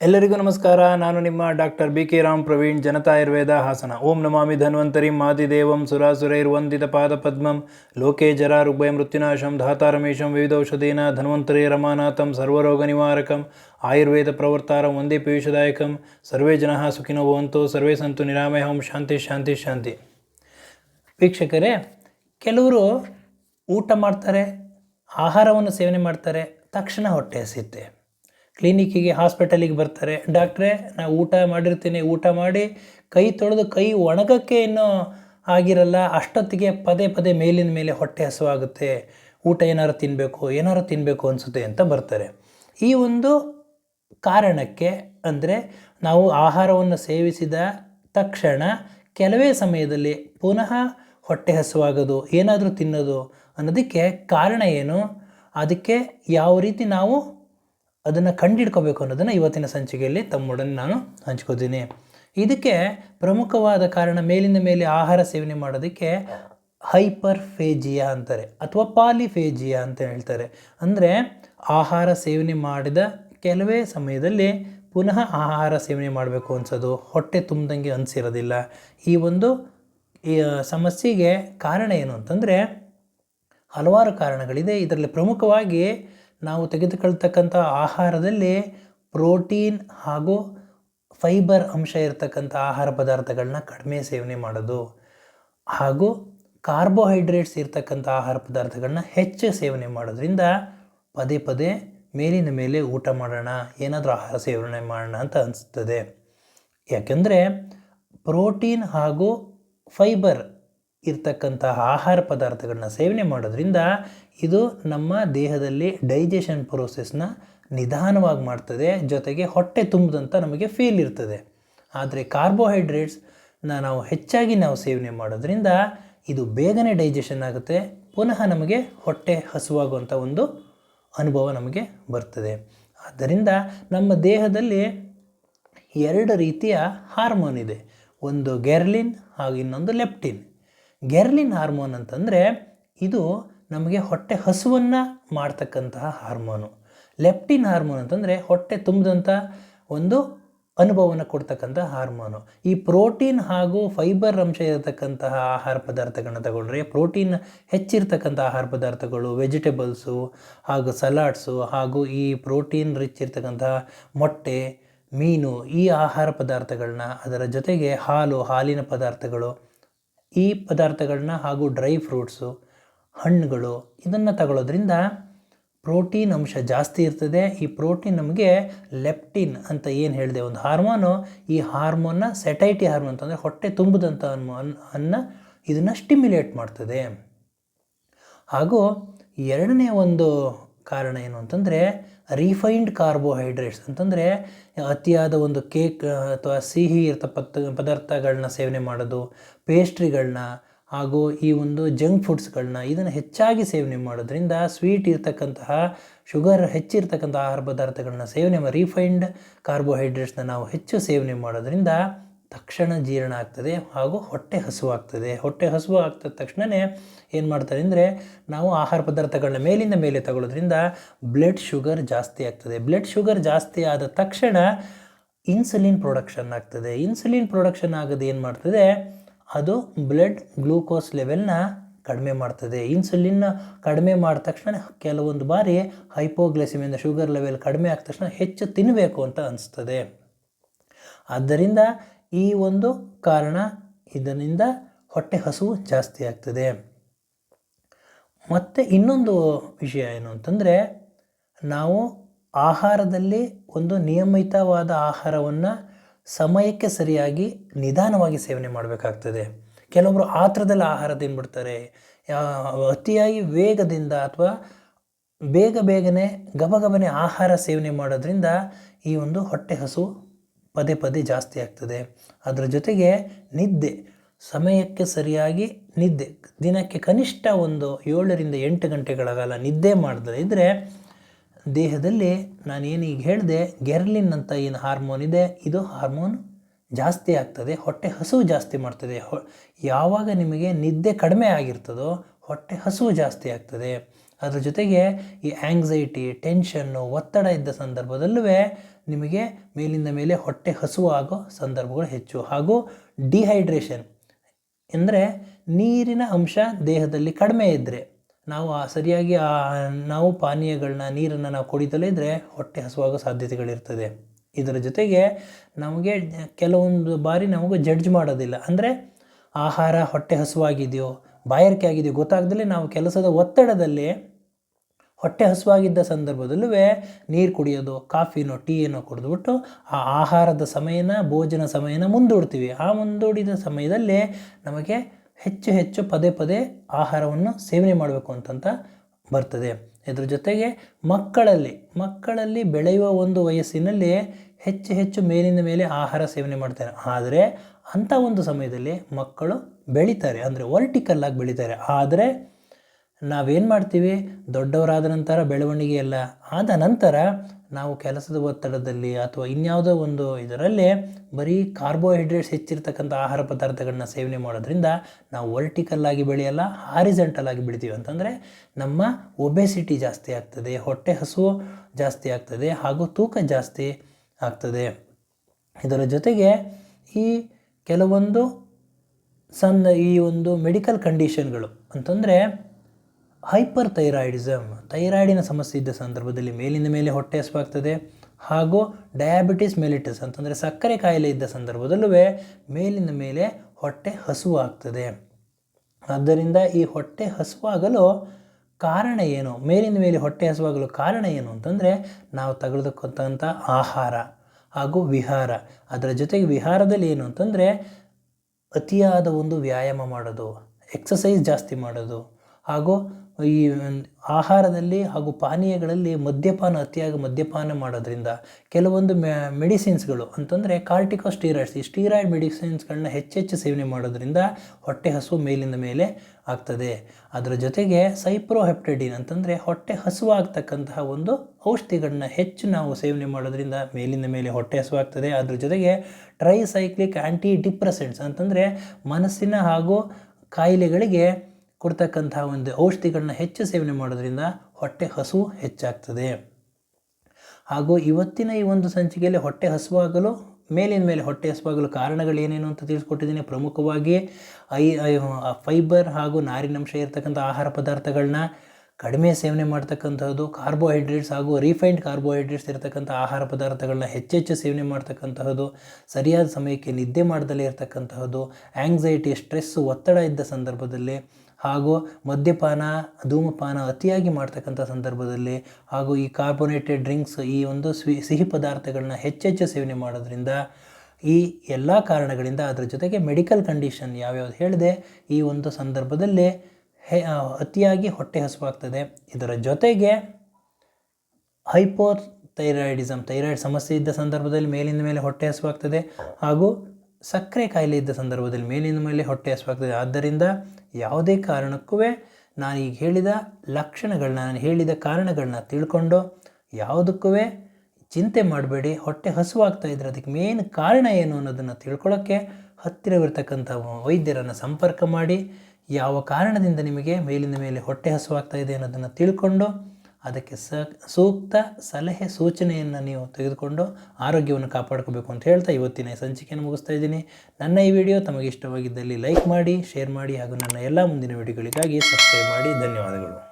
ಎಲ್ಲರಿಗೂ ನಮಸ್ಕಾರ. ನಾನು ನಿಮ್ಮ doctor B K Ram Praveen, Janata Ayurveda Hassan. ಓಂ ನಮಾಮಿ ಧನ್ವಂತರಿ ಮಾದಿದೇವಂ ಸುರಾಸುರೈರ್ವಂದಿತ ಪಾದ ಪದ್ಮಂ. ಲೋಕೆ ಜರ ರುಗ್ಭಯ ಮೃತ್ಯುನಾಶಂ ಧಾತಾರಮೇಶಂ ವಿವಿಧೌಷಧೇನ ಧನ್ವಂತರಿ ರಮಾನಾಥಂ, ಸರ್ವರೋಗ ನಿವಾರಕಂ, ಆಯುರ್ವೇದ ಪ್ರವರ್ತಾರಂ, ಒಂದೇ ಪೀಷದಾಯಕಂ ಸರ್ವೇ ಜನಃ ಸುಖಿನೋ ಭವಂತೋ, ಸರ್ವೇ ಸಂತು ನಿರಾಮಯ ಓಂ. ಶಾಂತಿ ಶಾಂತಿ ಶಾಂತಿ. ವೀಕ್ಷಕರೇ, ಕೆಲವರು ಊಟ ಮಾಡ್ತಾರೆ, ಆಹಾರವನ್ನು ಸೇವನೆ ಮಾಡ್ತಾರೆ, ತಕ್ಷಣ ಹೊಟ್ಟೆ ಹಸಿಯುತ್ತೆ. ಕ್ಲಿನಿಕ್ಕಿಗೆ, ಹಾಸ್ಪಿಟಲಿಗೆ ಬರ್ತಾರೆ. ಡಾಕ್ಟ್ರೇ ನಾವು ಊಟ ಮಾಡಿರ್ತೀನಿ. ಊಟ ಮಾಡಿ ಕೈ ತೊಳೆದು ಕೈ ಒಣಗಕ್ಕೆ ಇನ್ನೂ ಆಗಿರಲ್ಲ, ಅಷ್ಟೊತ್ತಿಗೆ ಪದೇ ಪದೇ ಮೇಲಿನ ಮೇಲೆ ಹೊಟ್ಟೆ ಹಸುವಾಗುತ್ತೆ. ಊಟ ಏನಾರು ತಿನ್ನಬೇಕು ಏನಾರು ತಿನ್ನಬೇಕು ಅನಿಸುತ್ತೆ ಅಂತ ಬರ್ತಾರೆ. ಈ ಒಂದು ಕಾರಣಕ್ಕೆ ಅಂದರೆ ನಾವು ಆಹಾರವನ್ನು ಸೇವಿಸಿದ ತಕ್ಷಣ ಕೆಲವೇ ಸಮಯದಲ್ಲಿ ಪುನಃ ಹೊಟ್ಟೆ ಹಸುವಾಗೋದು, ಏನಾದರೂ ತಿನ್ನೋದು ಅನ್ನೋದಕ್ಕೆ ಕಾರಣ ಏನು? ಅದಕ್ಕೆ ಯಾವ ರೀತಿ ನಾವು ಅದನ್ನು ಕಂಡಿಡ್ಕೋಬೇಕು ಅನ್ನೋದನ್ನು ಇವತ್ತಿನ ಸಂಚಿಕೆಯಲ್ಲಿ ತಮ್ಮೊಡನೆ ನಾನು ಹಂಚ್ಕೋತೀನಿ. ಇದಕ್ಕೆ ಪ್ರಮುಖವಾದ ಕಾರಣ ಮೇಲಿಂದ ಮೇಲೆ ಆಹಾರ ಸೇವನೆ ಮಾಡೋದಕ್ಕೆ ಹೈಪರ್ ಫೇಜಿಯಾ ಅಂತಾರೆ, ಅಥವಾ ಪಾಲಿಫೇಜಿಯಾ ಅಂತ ಹೇಳ್ತಾರೆ. ಅಂದರೆ ಆಹಾರ ಸೇವನೆ ಮಾಡಿದ ಕೆಲವೇ ಸಮಯದಲ್ಲಿ ಪುನಃ ಆಹಾರ ಸೇವನೆ ಮಾಡಬೇಕು ಅನ್ಸೋದು. ಹೊಟ್ಟೆ ತುಂಬ್ದಂಗೆ ಅನಿಸಿರೋದಿಲ್ಲ. ಈ ಒಂದು ಸಮಸ್ಯೆಗೆ ಕಾರಣ ಏನು ಅಂತಂದರೆ ಹಲವಾರು ಕಾರಣಗಳಿದೆ. ಇದರಲ್ಲಿ ಪ್ರಮುಖವಾಗಿ ನಾವು ತೆಗೆದುಕೊಳ್ತಕ್ಕಂಥ ಆಹಾರದಲ್ಲಿ ಪ್ರೋಟೀನ್ ಹಾಗೂ ಫೈಬರ್ ಅಂಶ ಇರತಕ್ಕಂಥ ಆಹಾರ ಪದಾರ್ಥಗಳನ್ನ ಕಡಿಮೆ ಸೇವನೆ ಮಾಡೋದು. ಹಾಗೂ ಕಾರ್ಬೋಹೈಡ್ರೇಟ್ಸ್ ಇರತಕ್ಕಂಥ ಆಹಾರ ಪದಾರ್ಥಗಳನ್ನ ಹೆಚ್ಚು ಸೇವನೆ ಮಾಡೋದ್ರಿಂದ ಪದೇ ಪದೇ ಮೇಲಿನ ಮೇಲೆ ಊಟ ಮಾಡೋಣ, ಏನಾದರೂ ಆಹಾರ ಸೇವನೆ ಮಾಡೋಣ ಅಂತ ಅನಿಸ್ತದೆ. ಯಾಕೆಂದರೆ ಪ್ರೋಟೀನ್ ಹಾಗೂ ಫೈಬರ್ ಇರ್ತಕ್ಕಂತಹ ಆಹಾರ ಪದಾರ್ಥಗಳನ್ನ ಸೇವನೆ ಮಾಡೋದ್ರಿಂದ ಇದು ನಮ್ಮ ದೇಹದಲ್ಲಿ ಡೈಜೆಷನ್ ಪ್ರೋಸೆಸ್ನ ನಿಧಾನವಾಗಿ ಮಾಡ್ತದೆ, ಜೊತೆಗೆ ಹೊಟ್ಟೆ ತುಂಬಿದಂಥ ನಮಗೆ ಫೀಲ್ ಇರ್ತದೆ. ಆದರೆ ಕಾರ್ಬೋಹೈಡ್ರೇಟ್ಸ್ನ ನಾವು ಹೆಚ್ಚಾಗಿ ನಾವು ಸೇವನೆ ಮಾಡೋದ್ರಿಂದ ಇದು ಬೇಗನೆ ಡೈಜೆಷನ್ ಆಗುತ್ತೆ, ಪುನಃ ನಮಗೆ ಹೊಟ್ಟೆ ಹಸುವಾಗುವಂಥ ಒಂದು ಅನುಭವ ನಮಗೆ ಬರ್ತದೆ. ಆದ್ದರಿಂದ ನಮ್ಮ ದೇಹದಲ್ಲಿ ಎರಡು ರೀತಿಯ ಹಾರ್ಮೋನ್ ಇದೆ, ಒಂದು ಗೆರ್ಲಿನ್ ಹಾಗೂ ಇನ್ನೊಂದು ಲೆಪ್ಟಿನ್ ಗೆರ್ಲಿನ್ ಹಾರ್ಮೋನ್ ಅಂತಂದರೆ ಇದು ನಮಗೆ ಹೊಟ್ಟೆ ಹಸುವನ್ನು ಮಾಡ್ತಕ್ಕಂತಹ ಹಾರ್ಮೋನು. ಲೆಪ್ಟಿನ್ ಹಾರ್ಮೋನ್ ಅಂತಂದರೆ ಹೊಟ್ಟೆ ತುಂಬಿದಂಥ ಒಂದು ಅನುಭವವನ್ನು ಕೊಡ್ತಕ್ಕಂಥ ಹಾರ್ಮೋನು. ಈ ಪ್ರೋಟೀನ್ ಹಾಗೂ ಫೈಬರ್ ಅಂಶ ಇರತಕ್ಕಂತಹ ಆಹಾರ ಪದಾರ್ಥಗಳನ್ನ ತಗೊಂಡ್ರೆ ಪ್ರೋಟೀನ್ ಹೆಚ್ಚಿರ್ತಕ್ಕಂಥ ಆಹಾರ ಪದಾರ್ಥಗಳು, ವೆಜಿಟೇಬಲ್ಸು ಹಾಗೂ ಸಲಾಡ್ಸು ಹಾಗೂ ಈ ಪ್ರೋಟೀನ್ ರಿಚ್ ಇರ್ತಕ್ಕಂತಹ ಮೊಟ್ಟೆ, ಮೀನು ಈ ಆಹಾರ ಪದಾರ್ಥಗಳನ್ನ ಅದರ ಜೊತೆಗೆ ಹಾಲು, ಹಾಲಿನ ಪದಾರ್ಥಗಳು ಈ ಪದಾರ್ಥಗಳನ್ನ ಹಾಗೂ ಡ್ರೈ ಫ್ರೂಟ್ಸು, ಹಣ್ಣುಗಳು ಇದನ್ನು ತಗೊಳ್ಳೋದ್ರಿಂದ ಪ್ರೋಟೀನ್ ಅಂಶ ಜಾಸ್ತಿ ಇರ್ತದೆ. ಈ ಪ್ರೋಟೀನ್ ನಮಗೆ ಲೆಪ್ಟಿನ್ ಅಂತ ಏನು ಹೇಳಿದೆ, ಒಂದು ಹಾರ್ಮೋನು, ಈ ಹಾರ್ಮೋನ್ನ ಸೆಟೈಟಿ ಹಾರ್ಮೋನ್ ಅಂತಂದರೆ ಹೊಟ್ಟೆ ತುಂಬಿದಂಥ ಹಾರ್ಮೋನ್ ಅನ್ನ ಇದನ್ನು ಸ್ಟಿಮ್ಯುಲೇಟ್ ಮಾಡ್ತದೆ. ಹಾಗೂ ಎರಡನೇ ಒಂದು ಕಾರಣ ಏನು ಅಂತಂದರೆ ರಿಫೈನ್ಡ್ ಕಾರ್ಬೋಹೈಡ್ರೇಟ್ಸ್ ಅಂತಂದರೆ ಅತಿಯಾದ ಒಂದು ಕೇಕ್ ಅಥವಾ ಸಿಹಿ ಇರ್ತ ಪತ್ ಪದಾರ್ಥಗಳನ್ನ ಸೇವನೆ ಮಾಡೋದು ಪೇಸ್ಟ್ರಿಗಳನ್ನ ಹಾಗೂ ಈ ಒಂದು ಜಂಕ್ ಫುಡ್ಸ್ಗಳನ್ನ ಇದನ್ನು ಹೆಚ್ಚಾಗಿ ಸೇವನೆ ಮಾಡೋದ್ರಿಂದ ಸ್ವೀಟ್ ಇರ್ತಕ್ಕಂತಹ ಶುಗರ್ ಹೆಚ್ಚಿರ್ತಕ್ಕಂಥ ಆಹಾರ ಪದಾರ್ಥಗಳನ್ನ ಸೇವನೆ ರಿಫೈನ್ಡ್ ಕಾರ್ಬೋಹೈಡ್ರೇಟ್ಸ್ನ ನಾವು ಹೆಚ್ಚು ಸೇವನೆ ಮಾಡೋದ್ರಿಂದ ತಕ್ಷಣ ಜೀರ್ಣ ಆಗ್ತದೆ ಹಾಗೂ ಹೊಟ್ಟೆ ಹಸುವಾಗ್ತದೆ ಹೊಟ್ಟೆ ಹಸುವು ಆಗ್ತದ ತಕ್ಷಣವೇ ಏನು ಮಾಡ್ತಾರೆ ಅಂದರೆ ನಾವು ಆಹಾರ ಪದಾರ್ಥಗಳನ್ನ ಮೇಲಿಂದ ಮೇಲೆ ತಗೊಳ್ಳೋದ್ರಿಂದ ಬ್ಲಡ್ ಶುಗರ್ ಜಾಸ್ತಿ ಆಗ್ತದೆ. ಬ್ಲಡ್ ಶುಗರ್ ಜಾಸ್ತಿ ಆದ ತಕ್ಷಣ ಇನ್ಸುಲಿನ್ ಪ್ರೊಡಕ್ಷನ್ ಆಗ್ತದೆ. ಇನ್ಸುಲಿನ್ ಪ್ರೊಡಕ್ಷನ್ ಆಗೋದು ಏನು ಮಾಡ್ತದೆ? ಅದು ಬ್ಲಡ್ ಗ್ಲೂಕೋಸ್ ಲೆವೆಲ್ನ ಕಡಿಮೆ ಮಾಡ್ತದೆ. ಇನ್ಸುಲಿನ್ನ ಕಡಿಮೆ ಮಾಡಿದ ತಕ್ಷಣ ಕೆಲವೊಂದು ಬಾರಿ ಹೈಪೋಗ್ಲೆಸಿಮಿಂದ ಶುಗರ್ ಲೆವೆಲ್ ಕಡಿಮೆ ಆದ ತಕ್ಷಣ ಹೆಚ್ಚು ತಿನ್ನಬೇಕು ಅಂತ ಅನಿಸ್ತದೆ. ಆದ್ದರಿಂದ ಈ ಒಂದು ಕಾರಣ ಇದರಿಂದ ಹೊಟ್ಟೆ ಹಸುವು ಜಾಸ್ತಿ ಆಗ್ತದೆ. ಮತ್ತು ಇನ್ನೊಂದು ವಿಷಯ ಏನು ಅಂತಂದರೆ, ನಾವು ಆಹಾರದಲ್ಲಿ ಒಂದು ನಿಯಮಿತವಾದ ಆಹಾರವನ್ನು ಸಮಯಕ್ಕೆ ಸರಿಯಾಗಿ ನಿಧಾನವಾಗಿ ಸೇವನೆ ಮಾಡಬೇಕಾಗ್ತದೆ. ಕೆಲವೊಬ್ಬರು ಆತ್ರದಲ್ಲಿ ಆಹಾರ ತಿಂದ್ಬಿಡ್ತಾರೆ ಅತಿಯಾಗಿ ವೇಗದಿಂದ ಅಥವಾ ಬೇಗ ಬೇಗನೆ, ಗಬಗಬನೆ ಆಹಾರ ಸೇವನೆ ಮಾಡೋದ್ರಿಂದ ಈ ಒಂದು ಹೊಟ್ಟೆ ಹಸು ಪದೇ ಪದೇ ಜಾಸ್ತಿ ಆಗ್ತದೆ. ಅದರ ಜೊತೆಗೆ ನಿದ್ದೆ, ಸಮಯಕ್ಕೆ ಸರಿಯಾಗಿ ನಿದ್ದೆ. ದಿನಕ್ಕೆ ಕನಿಷ್ಠ ಒಂದು ಏಳರಿಂದ ಎಂಟು ಗಂಟೆಗಳ ಕಾಲ ನಿದ್ದೆ ಮಾಡದೇ ಇದ್ದರೆ ದೇಹದಲ್ಲಿ ನಾನು ಏನೀಗ ಹೇಳಿದೆ, ಗೆರ್ಲಿನ್ ಅಂತ ಏನು ಹಾರ್ಮೋನ್ ಇದೆ, ಇದು ಹಾರ್ಮೋನ್ ಜಾಸ್ತಿ ಆಗ್ತದೆ, ಹೊಟ್ಟೆ ಹಸುವು ಜಾಸ್ತಿ ಮಾಡ್ತದೆ. ಹೊ, ಯಾವಾಗ ನಿಮಗೆ ನಿದ್ದೆ ಕಡಿಮೆ ಆಗಿರ್ತದೋ ಹೊಟ್ಟೆ ಹಸುವು ಜಾಸ್ತಿ ಆಗ್ತದೆ. ಅದರ ಜೊತೆಗೆ ಈ ಆ್ಯಂಗ್ಸೈಟಿ ಟೆನ್ಷನ್ನು ಒತ್ತಡ ಇದ್ದ ಸಂದರ್ಭದಲ್ಲೂ ನಿಮಗೆ ಮೇಲಿಂದ ಮೇಲೆ ಹೊಟ್ಟೆ ಹಸುವಾಗೋ ಸಂದರ್ಭಗಳು ಹೆಚ್ಚು. ಹಾಗೂ ಡಿಹೈಡ್ರೇಷನ್ ಅಂದರೆ ನೀರಿನ ಅಂಶ ದೇಹದಲ್ಲಿ ಕಡಿಮೆ ಇದ್ದರೆ ನಾವು ಆ ಸರಿಯಾಗಿ ಆ ನಾವು ಪಾನೀಯಗಳನ್ನ, ನೀರನ್ನು ನಾವು ಕುಡಿತಲೇ ಇದ್ದರೆ ಹೊಟ್ಟೆ ಹಸುವಾಗೋ ಸಾಧ್ಯತೆಗಳಿರ್ತದೆ. ಇದರ ಜೊತೆಗೆ ನಮಗೆ ಕೆಲವೊಂದು ಬಾರಿ ನಮಗೆ ಜಡ್ಜ್ ಮಾಡೋದಿಲ್ಲ. ಅಂದರೆ ಆಹಾರ ಹೊಟ್ಟೆ ಹಸುವಾಗಿದೆಯೋ ಬಾಯಾರಿಕೆ ಆಗಿದೆಯೋ ಗೊತ್ತಾಗ್ದಲೇ ನಾವು ಕೆಲಸದ ಒತ್ತಡದಲ್ಲಿ ಹೊಟ್ಟೆ ಹಸುವಾಗಿದ್ದ ಸಂದರ್ಭದಲ್ಲೂ ನೀರು ಕುಡಿಯೋದು, ಕಾಫಿನೋ, ಟೀಯೇನೋ ಕುಡಿದ್ಬಿಟ್ಟು ಆ ಆಹಾರದ ಸಮಯನ, ಭೋಜನ ಸಮಯನ ಮುಂದೂಡ್ತೀವಿ. ಆ ಮುಂದೂಡಿದ ಸಮಯದಲ್ಲಿ ನಮಗೆ ಹೆಚ್ಚು ಹೆಚ್ಚು ಪದೇ ಪದೇ ಆಹಾರವನ್ನು ಸೇವನೆ ಮಾಡಬೇಕು ಅಂತಂತ ಬರ್ತದೆ. ಇದ್ರ ಜೊತೆಗೆ ಮಕ್ಕಳಲ್ಲಿ ಮಕ್ಕಳಲ್ಲಿ ಬೆಳೆಯುವ ಒಂದು ವಯಸ್ಸಿನಲ್ಲಿ ಹೆಚ್ಚು ಹೆಚ್ಚು ಮೇಲಿನ ಮೇಲೆ ಆಹಾರ ಸೇವನೆ ಮಾಡ್ತಾರೆ. ಆದರೆ ಅಂಥ ಒಂದು ಸಮಯದಲ್ಲಿ ಮಕ್ಕಳು ಬೆಳೀತಾರೆ. ಅಂದರೆ ವರ್ಟಿಕಲ್ ಆಗಿ ಬೆಳೀತಾರೆ. ಆದರೆ ನಾವೇನು ಮಾಡ್ತೀವಿ? ದೊಡ್ಡವರಾದ ನಂತರ ಬೆಳವಣಿಗೆ ಎಲ್ಲ ಆದ ನಂತರ ನಾವು ಕೆಲಸದ ಒತ್ತಡದಲ್ಲಿ ಅಥವಾ ಇನ್ಯಾವುದೋ ಒಂದು ಇದರಲ್ಲಿ ಬರೀ ಕಾರ್ಬೋಹೈಡ್ರೇಟ್ಸ್ ಹೆಚ್ಚಿರ್ತಕ್ಕಂಥ ಆಹಾರ ಪದಾರ್ಥಗಳನ್ನ ಸೇವನೆ ಮಾಡೋದ್ರಿಂದ ನಾವು ವರ್ಟಿಕಲ್ ಆಗಿ ಬೆಳೆಯಲ್ಲ, ಹಾರಿಜೆಂಟಲ್ ಆಗಿ ಬೆಳಿತೀವಿ. ಅಂತಂದರೆ ನಮ್ಮ ಒಬೆಸಿಟಿ ಜಾಸ್ತಿ ಆಗ್ತದೆ, ಹೊಟ್ಟೆ ಹಸು ಜಾಸ್ತಿ ಆಗ್ತದೆ ಹಾಗೂ ತೂಕ ಜಾಸ್ತಿ ಆಗ್ತದೆ. ಇದರ ಜೊತೆಗೆ ಈ ಕೆಲವೊಂದು ಸಣ್ಣ ಈ ಒಂದು ಮೆಡಿಕಲ್ ಕಂಡೀಷನ್ಗಳು ಅಂತಂದರೆ ಹೈಪರ್ ಥೈರಾಯ್ಡಿಸಮ್. ಥೈರಾಯ್ಡಿನ ಸಮಸ್ಯೆ ಇದ್ದ ಸಂದರ್ಭದಲ್ಲಿ ಮೇಲಿಂದ ಮೇಲೆ ಹೊಟ್ಟೆ ಹಸುವಾಗ್ತದೆ ಹಾಗೂ ಡಯಾಬಿಟಿಸ್ ಮೆಲಿಟಸ್ ಅಂತಂದರೆ ಸಕ್ಕರೆ ಕಾಯಿಲೆ ಇದ್ದ ಸಂದರ್ಭದಲ್ಲೂ ಮೇಲಿಂದ ಮೇಲೆ ಹೊಟ್ಟೆ ಹಸುವಾಗ್ತದೆ. ಆದ್ದರಿಂದ ಈ ಹೊಟ್ಟೆ ಹಸುವಾಗಲು ಕಾರಣ ಏನು? ಮೇಲಿನ ಮೇಲೆ ಹೊಟ್ಟೆ ಹಸುವಾಗಲು ಕಾರಣ ಏನು ಅಂತಂದರೆ ನಾವು ತಗೊಳ್ತಕ್ಕಂಥ ಆಹಾರ ಹಾಗೂ ವಿಹಾರ. ಅದರ ಜೊತೆಗೆ ವಿಹಾರದಲ್ಲಿ ಏನು ಅಂತಂದರೆ ಅತಿಯಾದ ಒಂದು ವ್ಯಾಯಾಮ ಮಾಡೋದು ಎಕ್ಸಸೈಸ್ ಜಾಸ್ತಿ ಮಾಡೋದು ಹಾಗೂ ಈ ಆಹಾರದಲ್ಲಿ ಹಾಗೂ ಪಾನೀಯಗಳಲ್ಲಿ ಮದ್ಯಪಾನ, ಅತಿಯಾಗಿ ಮದ್ಯಪಾನ ಮಾಡೋದ್ರಿಂದ ಕೆಲವೊಂದು ಮೆಡಿಸಿನ್ಸ್ಗಳು ಅಂತಂದರೆ ಕಾರ್ಟಿಕೋ ಸ್ಟೀರಾಯ್ಡ್ಸ್ ಈ ಸ್ಟೀರಾಯ್ಡ್ ಮೆಡಿಸಿನ್ಸ್ಗಳನ್ನ ಹೆಚ್ಚೆಚ್ಚು ಸೇವನೆ ಮಾಡೋದ್ರಿಂದ ಹೊಟ್ಟೆ ಹಸು ಮೇಲಿಂದ ಮೇಲೆ ಆಗ್ತದೆ. ಅದರ ಜೊತೆಗೆ ಸೈಪ್ರೋಹೆಪ್ಟಡಿನ್ ಅಂತಂದರೆ ಹೊಟ್ಟೆ ಹಸುವಾಗ್ತಕ್ಕಂತಹ ಒಂದು ಔಷಧಿಗಳನ್ನ ಹೆಚ್ಚು ನಾವು ಸೇವನೆ ಮಾಡೋದ್ರಿಂದ ಮೇಲಿಂದ ಮೇಲೆ ಹೊಟ್ಟೆ ಹಸುವಾಗ್ತದೆ ಅದ್ರ ಜೊತೆಗೆ ಟ್ರೈಸೈಕ್ಲಿಕ್ ಆ್ಯಂಟಿ ಡಿಪ್ರೆಸೆಂಟ್ಸ್ ಅಂತಂದರೆ ಮನಸ್ಸಿನ ಹಾಗೂ ಕಾಯಿಲೆಗಳಿಗೆ ಕೊಡ್ತಕ್ಕಂತಹ ಒಂದು ಔಷಧಿಗಳನ್ನ ಹೆಚ್ಚು ಸೇವನೆ ಮಾಡೋದ್ರಿಂದ ಹೊಟ್ಟೆ ಹಸು ಹೆಚ್ಚಾಗ್ತದೆ. ಹಾಗೂ ಇವತ್ತಿನ ಈ ಒಂದು ಸಂಚಿಕೆಯಲ್ಲಿ ಹೊಟ್ಟೆ ಹಸುವಾಗಲು, ಮೇಲಿನ ಮೇಲೆ ಹೊಟ್ಟೆ ಹಸುವಾಗಲು ಕಾರಣಗಳೇನೇನು ಅಂತ ತಿಳಿಸ್ಕೊಟ್ಟಿದ್ದೀನಿ. ಪ್ರಮುಖವಾಗಿ ಐ ಫೈಬರ್ ಹಾಗೂ ನಾರಿನಂಶ ಇರತಕ್ಕಂಥ ಆಹಾರ ಪದಾರ್ಥಗಳನ್ನ ಕಡಿಮೆ ಸೇವನೆ ಮಾಡ್ತಕ್ಕಂಥದ್ದು, ಕಾರ್ಬೋಹೈಡ್ರೇಟ್ಸ್ ಹಾಗೂ ರಿಫೈನ್ಡ್ ಕಾರ್ಬೋಹೈಡ್ರೇಟ್ಸ್ ಇರತಕ್ಕಂಥ ಆಹಾರ ಪದಾರ್ಥಗಳನ್ನ ಹೆಚ್ಚೆಚ್ಚು ಸೇವನೆ ಮಾಡ್ತಕ್ಕಂತಹದ್ದು ಸರಿಯಾದ ಸಮಯಕ್ಕೆ ನಿದ್ದೆ ಮಾಡ್ದಲೇ ಇರತಕ್ಕಂತಹದ್ದು ಆ್ಯಂಗ್ಸೈಟಿ ಸ್ಟ್ರೆಸ್ಸು ಒತ್ತಡ ಇದ್ದ ಸಂದರ್ಭದಲ್ಲಿ ಹಾಗೂ ಮದ್ಯಪಾನ, ಧೂಮಪಾನ ಅತಿಯಾಗಿ ಮಾಡ್ತಕ್ಕಂಥ ಸಂದರ್ಭದಲ್ಲಿ ಹಾಗೂ ಈ ಕಾರ್ಬೋನೇಟೆಡ್ ಡ್ರಿಂಕ್ಸ್ ಈ ಒಂದು ಸಿಹಿ ಪದಾರ್ಥಗಳನ್ನ ಹೆಚ್ಚೆಚ್ಚು ಸೇವನೆ ಮಾಡೋದ್ರಿಂದ ಈ ಎಲ್ಲ ಕಾರಣಗಳಿಂದ ಅದರ ಜೊತೆಗೆ ಮೆಡಿಕಲ್ ಕಂಡೀಷನ್ ಯಾವ್ಯಾವ್ದು ಹೇಳಿದೆ, ಈ ಒಂದು ಸಂದರ್ಭದಲ್ಲಿ ಹೆ ಅತಿಯಾಗಿ ಹೊಟ್ಟೆ ಹಸುವಾಗ್ತದೆ. ಇದರ ಜೊತೆಗೆ ಹೈಪೋ ಥೈರಾಯ್ಡಿಸಮ್ ಥೈರಾಯ್ಡ್ ಸಮಸ್ಯೆ ಇದ್ದ ಸಂದರ್ಭದಲ್ಲಿ ಮೇಲಿಂದ ಮೇಲೆ ಹೊಟ್ಟೆ ಹಸುವಾಗ್ತದೆ ಹಾಗೂ ಸಕ್ಕರೆ ಕಾಯಿಲೆ ಇದ್ದ ಸಂದರ್ಭದಲ್ಲಿ ಮೇಲಿನ ಮೇಲೆ ಹೊಟ್ಟೆ ಹಸುವಾಗ್ತದೆ. ಆದ್ದರಿಂದ ಯಾವುದೇ ಕಾರಣಕ್ಕೂ ನಾನು ಈಗ ಹೇಳಿದ ಲಕ್ಷಣಗಳನ್ನ, ನಾನು ಹೇಳಿದ ಕಾರಣಗಳನ್ನ ತಿಳ್ಕೊಂಡು ಯಾವುದಕ್ಕೂ ಚಿಂತೆ ಮಾಡಬೇಡಿ. ಹೊಟ್ಟೆ ಹಸುವಾಗ್ತಾ ಇದ್ರೆ ಅದಕ್ಕೆ ಮೇನ್ ಕಾರಣ ಏನು ಅನ್ನೋದನ್ನು ತಿಳ್ಕೊಳ್ಳೋಕ್ಕೆ ಹತ್ತಿರವಿರ್ತಕ್ಕಂಥ ವೈದ್ಯರನ್ನು ಸಂಪರ್ಕ ಮಾಡಿ, ಯಾವ ಕಾರಣದಿಂದ ನಿಮಗೆ ಮೇಲಿನ ಮೇಲೆ ಹೊಟ್ಟೆ ಹಸುವಾಗ್ತಾ ಇದೆ ಅನ್ನೋದನ್ನು ತಿಳ್ಕೊಂಡು ಅದಕ್ಕೆ ಸೂಕ್ತ ಸಲಹೆ ಸೂಚನೆಯನ್ನು ನೀವು ತೆಗೆದುಕೊಂಡು ಆರೋಗ್ಯವನ್ನು ಕಾಪಾಡ್ಕೋಬೇಕು ಅಂತ ಹೇಳ್ತಾ ಇವತ್ತಿನ ಸಂಚಿಕೆಯನ್ನು ಮುಗಿಸ್ತಾ ಇದ್ದೀನಿ. ನನ್ನ ಈ ವಿಡಿಯೋ ತಮಗೆ ಇಷ್ಟವಾಗಿದ್ದಲ್ಲಿ ಲೈಕ್ ಮಾಡಿ, ಶೇರ್ ಮಾಡಿ ಹಾಗೂ ನನ್ನ ಎಲ್ಲ ಮುಂದಿನ ವಿಡಿಯೋಗಳಿಗಾಗಿ ಸಬ್ಸ್ಕ್ರೈಬ್ ಮಾಡಿ. ಧನ್ಯವಾದಗಳು.